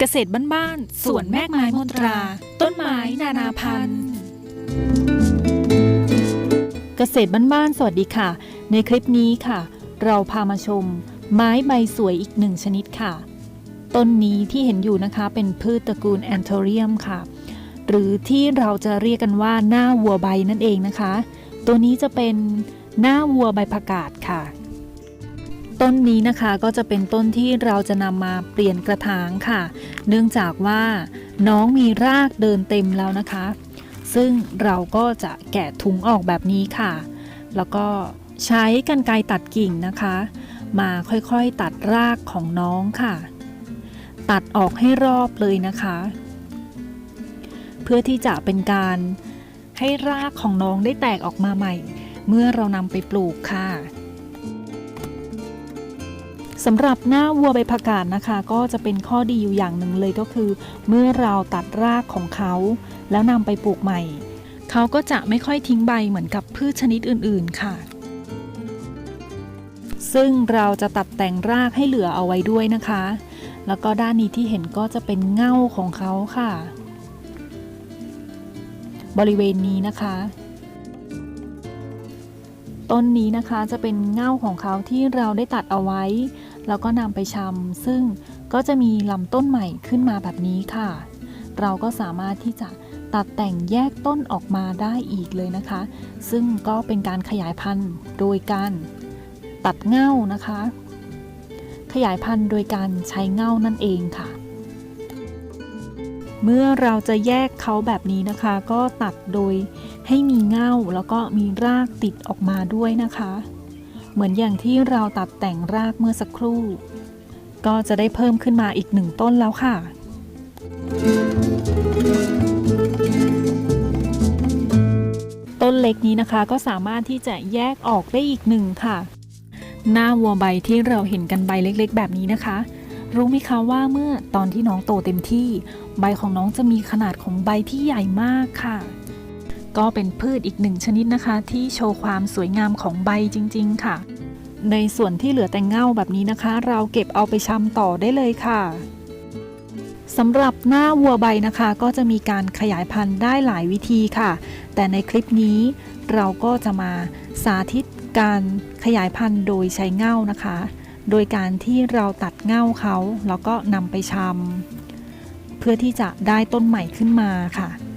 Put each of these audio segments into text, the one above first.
เกษตรบ้านๆสวนแมกไม้มนตรา ต้นไม้นานาพันธุ์ เกษตรบ้านๆสวัสดีค่ะ ในคลิปนี้ค่ะ เราพามาชม ไม้ใบสวยอีกหนึ่งชนิดค่ะ ต้นนี้ที่เห็นอยู่นะคะเป็นพืชตระกูลแอนโทเรียมค่ะ หรือที่เราจะเรียกกันว่าหน้าวัวใบนั่นเองนะคะ ตัวนี้จะเป็นหน้าวัวใบผักกาดค่ะต้นนี้นะคะก็จะเป็นต้นที่เราจะนำมาเปลี่ยนกระถางค่ะ เนื่องจากว่าน้องมีรากเดินเต็มแล้วนะคะ ซึ่งเราก็จะแกะถุงออกแบบนี้ค่ะ แล้วก็ใช้กรรไกรตัดกิ่งนะคะ มาค่อยๆตัดรากของน้องค่ะ ตัดออกให้รอบเลยนะคะ เพื่อที่จะเป็นการให้รากของน้องได้แตกออกมาใหม่ เมื่อเรานำไปปลูกค่ะ สำหรับหน้าวัวใบผักกาดนะคะ ก็จะเป็นข้อดีอยู่อย่างหนึ่งเลยก็คือ เมื่อเราตัดรากของเขา แล้วนำไปปลูกใหม่ เขาก็จะไม่ค่อยทิ้งใบเหมือนกับพืชชนิดอื่นๆค่ะ ซึ่งเราจะตัดแต่งรากให้เหลือเอาไว้ด้วยนะคะ แล้วก็ด้านนี้ที่เห็นก็จะเป็นเง่าของเขาค่ะ บริเวณนี้นะคะ ต้นนี้นะคะจะเป็นเง่าของเขาที่เราได้ตัดเอาไว้ แล้วก็นำไปชำซึ่งก็จะมีลำต้นใหม่ขึ้นมาแบบนี้ค่ะ เราก็สามารถที่จะตัดแต่งแยกต้นออกมาได้อีกเลยนะคะ ซึ่งก็เป็นการขยายพันธุ์โดยการตัดเง่านะคะ ขยายพันธุ์โดยการใช้เง่านั่นเองค่ะ เมื่อเราจะแยกเขาแบบนี้นะคะ ก็ตัดโดย ให้มีเง่าแล้วก็มีรากติดออกมาด้วยนะคะ เหมือนอย่างที่เราตัดแต่งรากเมื่อสักครู่ ก็จะได้เพิ่มขึ้นมาอีกหนึ่งต้นแล้วค่ะ ต้นเล็กนี้นะคะก็สามารถที่จะแยกออกได้อีกหนึ่งค่ะ หน้าวัวใบที่เราเห็นกันใบเล็กๆ แบบนี้นะคะรู้ไหมคะว่าเมื่อตอนที่น้องโตเต็มที่ ใบของน้องจะมีขนาดของใบที่ใหญ่มากค่ะ ก็เป็นพืชอีกหนึ่งชนิดนะคะ ที่โชว์ความสวยงามของใบจริง ๆ ค่ะ ในส่วนที่เหลือแต่เง่าแบบนี้นะคะ เราเก็บเอาไปชำต่อได้เลยค่ะสำหรับหน้าวัวใบนะคะ ก็จะมีการขยายพันธุ์ได้หลายวิธีค่ะ แต่ในคลิปนี้เราก็จะมาสาธิตการขยายพันธุ์โดยใช้เง่านะคะ โดยการที่เราตัดเง่าเขาแล้วก็นำไปชำเพื่อที่จะได้ต้นใหม่ขึ้นมาค่ะ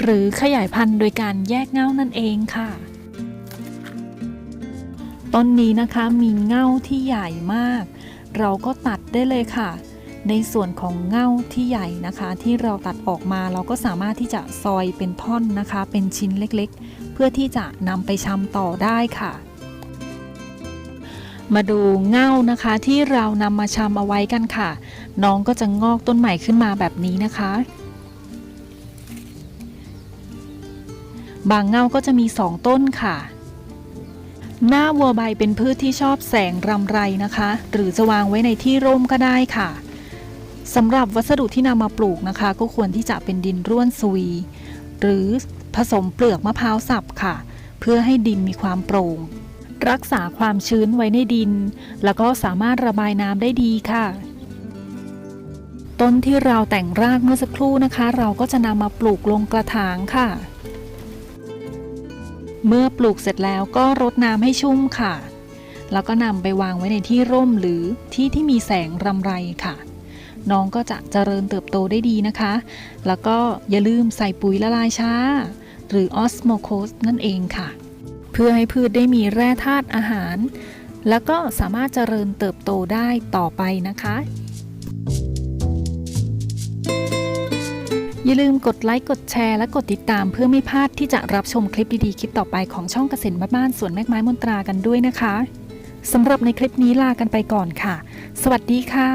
หรือขยายพันธุ์โดยการแยกเง่านั่นเองค่ะ ต้นนี้นะคะมีเง่าที่ใหญ่มาก เราก็ตัดได้เลยค่ะ ในส่วนของเง่าที่ใหญ่นะคะ ที่เราตัดออกมาเราก็สามารถที่จะซอยเป็นท่อนนะคะ เป็นชิ้นเล็กๆ เพื่อที่จะนำไปชำต่อได้ค่ะมาดูเง่านะคะที่เรานำมาชำเอาไว้กันค่ะ น้องก็จะงอกต้นใหม่ขึ้นมาแบบนี้นะคะ บางเง่าก็จะมี2ต้นค่ะ หน้าวัวใบเป็นพืชที่ชอบแสงรำไรนะคะ หรือจะวางไว้ในที่ร่มก็ได้ค่ะสำหรับวัสดุที่นำมาปลูกนะคะ ก็ควรที่จะเป็นดินร่วนซุย หรือผสมเปลือกมะพร้าวสับค่ะ เพื่อให้ดินมีความโปร่ง รักษาความชื้นไว้ในดิน แล้วก็สามารถระบายน้ำได้ดีค่ะ ต้นที่เราแต่งรากเมื่อสักครู่นะคะ เราก็จะนำมาปลูกลงกระถางค่ะ เมื่อปลูกเสร็จแล้วก็รดน้ำให้ชุ่มค่ะ แล้วก็นำไปวางไว้ในที่ร่มหรือที่ที่มีแสงรำไรค่ะ น้องก็จะเจริญเติบโตได้ดีนะคะ แล้วก็อย่าลืมใส่ปุ๋ยละลายช้า หรือออสโมโคสนั่นเองค่ะ เพื่อให้พืชได้มีแร่ธาตุอาหาร แล้วก็สามารถเจริญเติบโตได้ต่อไปนะคะ อย่าลืมกดไลค์ กดแชร์ และกดติดตามเพื่อไม่พลาดที่จะรับชมคลิปดีๆ คลิปต่อไปของช่องเกษตรบ้านๆสวนแมกไม้มนตรากันด้วยนะคะสำหรับในคลิปนี้ลากันไปก่อนค่ะ สวัสดีค่ะ